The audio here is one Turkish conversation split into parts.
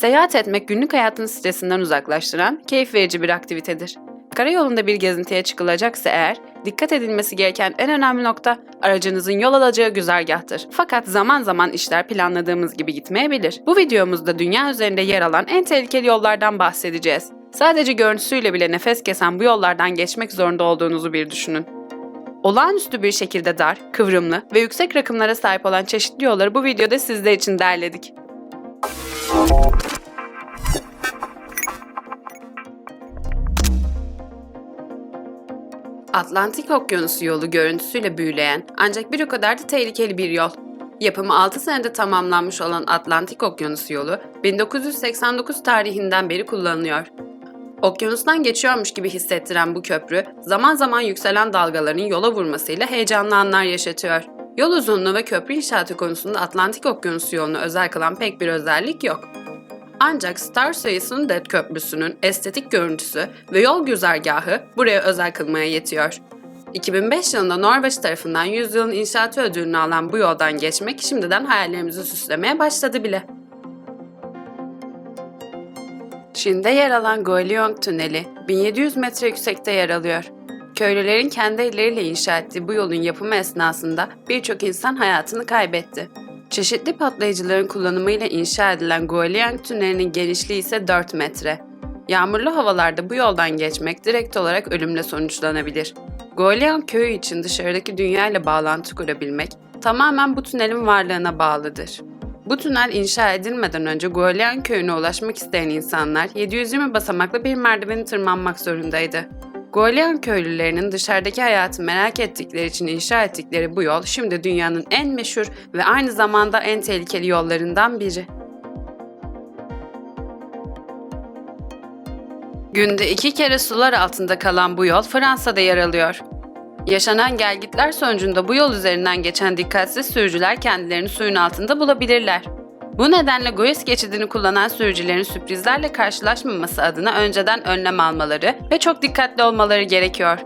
Seyahat etmek günlük hayatın stresinden uzaklaştıran, keyif verici bir aktivitedir. Karayolunda bir gezintiye çıkılacaksa eğer, dikkat edilmesi gereken en önemli nokta aracınızın yol alacağı güzergahtır. Fakat zaman zaman işler planladığımız gibi gitmeyebilir. Bu videomuzda dünya üzerinde yer alan en tehlikeli yollardan bahsedeceğiz. Sadece görüntüsüyle bile nefes kesen bu yollardan geçmek zorunda olduğunuzu bir düşünün. Olağanüstü bir şekilde dar, kıvrımlı ve yüksek rakımlara sahip olan çeşitli yolları bu videoda sizler için derledik. Atlantik Okyanusu yolu görüntüsüyle büyüleyen ancak bir o kadar da tehlikeli bir yol. Yapımı 6 senede tamamlanmış olan Atlantik Okyanusu yolu 1989 tarihinden beri kullanılıyor. Okyanustan geçiyormuş gibi hissettiren bu köprü, zaman zaman yükselen dalgaların yola vurmasıyla heyecanlı anlar yaşatıyor. Yol uzunluğu ve köprü inşaatı konusunda Atlantik Okyanusu yolunu özel kılan pek bir özellik yok. Ancak Star sayısının Dead Köprüsü'nün estetik görüntüsü ve yol güzergahı buraya özel kılmaya yetiyor. 2005 yılında Norveç tarafından yüzyılın inşaatı ödülünü alan bu yoldan geçmek şimdiden hayallerimizi süslemeye başladı bile. Çin'de yer alan Goelyong Tüneli 1700 metre yüksekte yer alıyor. Köylülerin kendi elleriyle inşa ettiği bu yolun yapımı esnasında birçok insan hayatını kaybetti. Çeşitli patlayıcıların kullanımıyla inşa edilen Goelyong Tüneli'nin genişliği ise 4 metre. Yağmurlu havalarda bu yoldan geçmek direkt olarak ölümle sonuçlanabilir. Goelyong köyü için dışarıdaki dünya ile bağlantı kurabilmek tamamen bu tünelin varlığına bağlıdır. Bu tünel inşa edilmeden önce Goelyong köyüne ulaşmak isteyen insanlar 720 basamaklı bir merdiveni tırmanmak zorundaydı. Goelyong köylülerinin dışarıdaki hayatı merak ettikleri için inşa ettikleri bu yol şimdi dünyanın en meşhur ve aynı zamanda en tehlikeli yollarından biri. Günde iki kere sular altında kalan bu yol Fransa'da yer alıyor. Yaşanan gelgitler sonucunda bu yol üzerinden geçen dikkatsiz sürücüler kendilerini suyun altında bulabilirler. Bu nedenle Goyes geçidini kullanan sürücülerin sürprizlerle karşılaşmaması adına önceden önlem almaları ve çok dikkatli olmaları gerekiyor.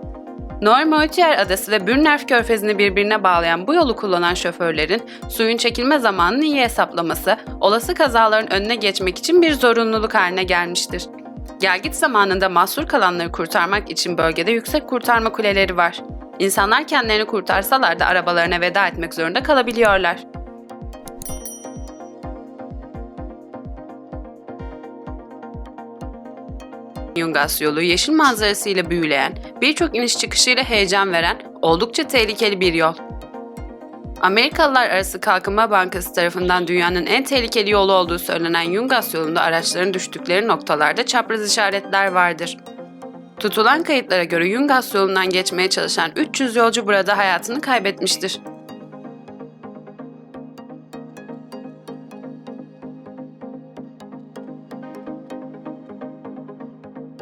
Noirmoutier Adası ve Bürnerf Körfezi'ni birbirine bağlayan bu yolu kullanan şoförlerin suyun çekilme zamanını iyi hesaplaması, olası kazaların önüne geçmek için bir zorunluluk haline gelmiştir. Gelgit zamanında mahsur kalanları kurtarmak için bölgede yüksek kurtarma kuleleri var. İnsanlar kendilerini kurtarsalar da arabalarına veda etmek zorunda kalabiliyorlar. Yungas yolu yeşil manzarasıyla büyüleyen, birçok iniş çıkışıyla heyecan veren, oldukça tehlikeli bir yol. Amerikalılar Arası Kalkınma Bankası tarafından dünyanın en tehlikeli yolu olduğu söylenen Yungas yolunda araçların düştükleri noktalarda çapraz işaretler vardır. Tutulan kayıtlara göre Yungas yolundan geçmeye çalışan 300 yolcu burada hayatını kaybetmiştir.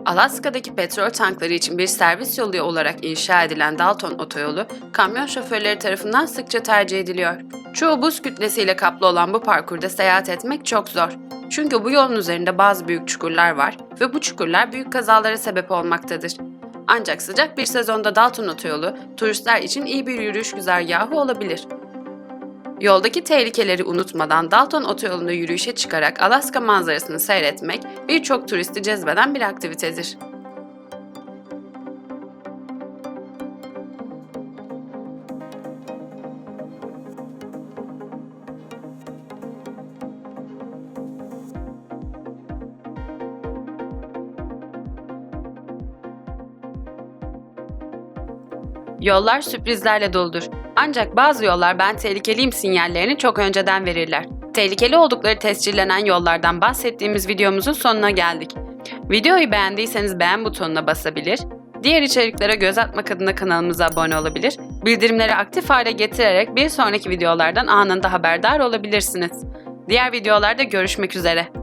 Alaska'daki petrol tankları için bir servis yolu olarak inşa edilen Dalton Otoyolu, kamyon şoförleri tarafından sıkça tercih ediliyor. Çoğu buz kütlesiyle kaplı olan bu parkurda seyahat etmek çok zor. Çünkü bu yolun üzerinde bazı büyük çukurlar var ve bu çukurlar büyük kazalara sebep olmaktadır. Ancak sıcak bir sezonda Dalton Otoyolu turistler için iyi bir yürüyüş güzergahı olabilir. Yoldaki tehlikeleri unutmadan Dalton Otoyolu'nda yürüyüşe çıkarak Alaska manzarasını seyretmek birçok turisti cezbeden bir aktivitedir. Yollar sürprizlerle doludur. Ancak bazı yollar ben tehlikeliyim sinyallerini çok önceden verirler. Tehlikeli oldukları tescillenen yollardan bahsettiğimiz videomuzun sonuna geldik. Videoyu beğendiyseniz beğen butonuna basabilir, diğer içeriklere göz atmak adına kanalımıza abone olabilir, bildirimleri aktif hale getirerek bir sonraki videolardan anında haberdar olabilirsiniz. Diğer videolarda görüşmek üzere.